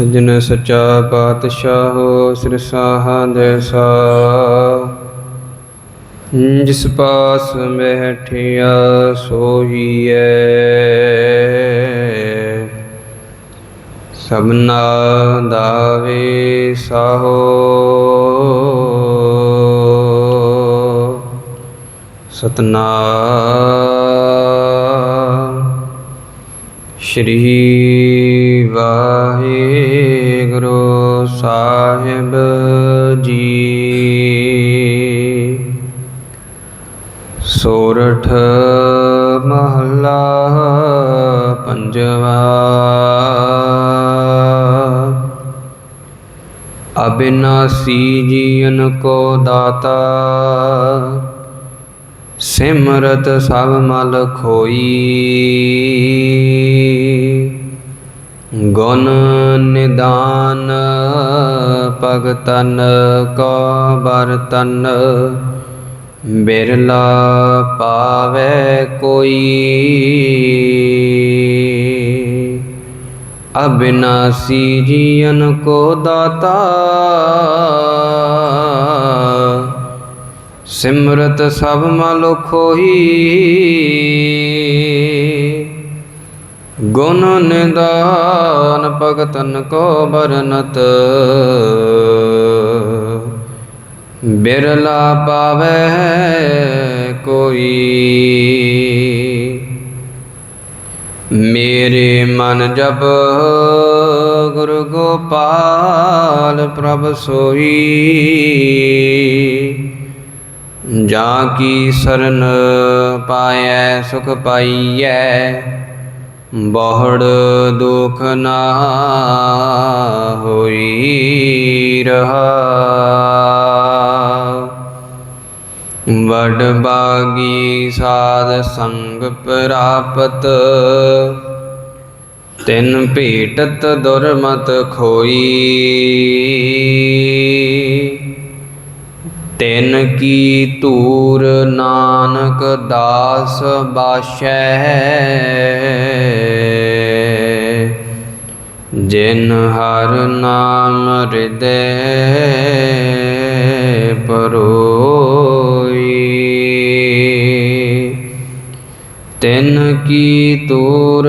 ਸਜਣ ਸਚਾ ਪਾਤਸ਼ਾਹ ਸਿਰ ਸਾਹੰਦ ਸਾ ਜਿਸ ਪਾਸ ਬੈਠਿਆ ਸੋਹੀਐ ਸਭਨਾ ਦਾਵੇ ਸਾਹੋ। ਸਤਨਾਮ ਸ਼੍ਰੀ ਵਾਹਿਗੁਰੂ ਸਾਹਿਬ ਜੀ। ਸੋਰਠ ਮਹਲਾ ਪੰਜਵਾ। ਅਬਿਨਾਸੀ ਜੀਵਨ ਕੋ ਦਾਤਾ। ਸਿਮਰਤ ਸਭ ਮਲ ਖੋਈ। ਗੁਣ ਨਿਦਾਨ ਭਗਤਨ ਕੋ ਬਰਤਨ ਬਿਰਲਾ ਪਾਵੇ ਕੋਈ। ਅਬਿਨਾਸੀ ਜੀਵਨ ਕੋ ਦਾਤਾ ਸਿਮਰਤ ਸਭ ਮਲ ਖੋਈ ਗੁਣ ਨਿਦਾਨ ਭਗਤਨ ਕੋ ਬਰਨਤ ਬਿਰਲਾ ਪਾਵੇ ਕੋਈ। ਮੇਰੇ ਮਨ ਜਬ ਗੁਰੂ ਗੋਪਾਲ ਪ੍ਰਭ ਸੋਈ। ਜਾਂ ਕੀ ਸਰਨ ਪਾਇਐ, ਸੁਖ ਪਾਈਐ, ਬਹੁੜ ਦੁਖ ਨਾ ਹੋਈ ਰਹਾ। ਵਡ ਬਾਗੀ ਸਾਧ ਸੰਗ ਪ੍ਰਾਪਤ, ਤਿਨ ਭੇਟਤ ਦੁਰਮਤ ਖੋਈ। ਤਿਨ ਕੀ ਧੂਰ ਨਾਨਕ ਦਾਸ ਬਾਸ਼ੈ। ਜਿਨ ਹਰ ਨਾਮ ਹਿਰਦੈ ਪਰੋਈ। ਤਿਨ ਕੀ ਤੂਰ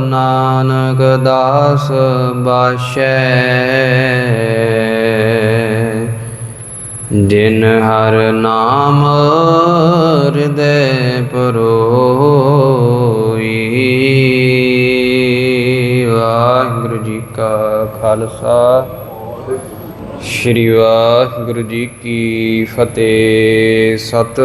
ਨਾਨਕ ਦਾਸ ਬਾਸ਼ੈ। ਜਿਨ ਹਰ ਨਾਮ ਹਿਰਦੈ ਪਰੋਈ। ਵਾਹਿਗੁਰੂ ਜੀ ਕਾ ਖਾਲਸਾ। ਸ੍ਰੀ ਵਾਹਿਗੁਰੂ ਜੀ ਕੀ ਫਤਿਹ। ਸਤਿ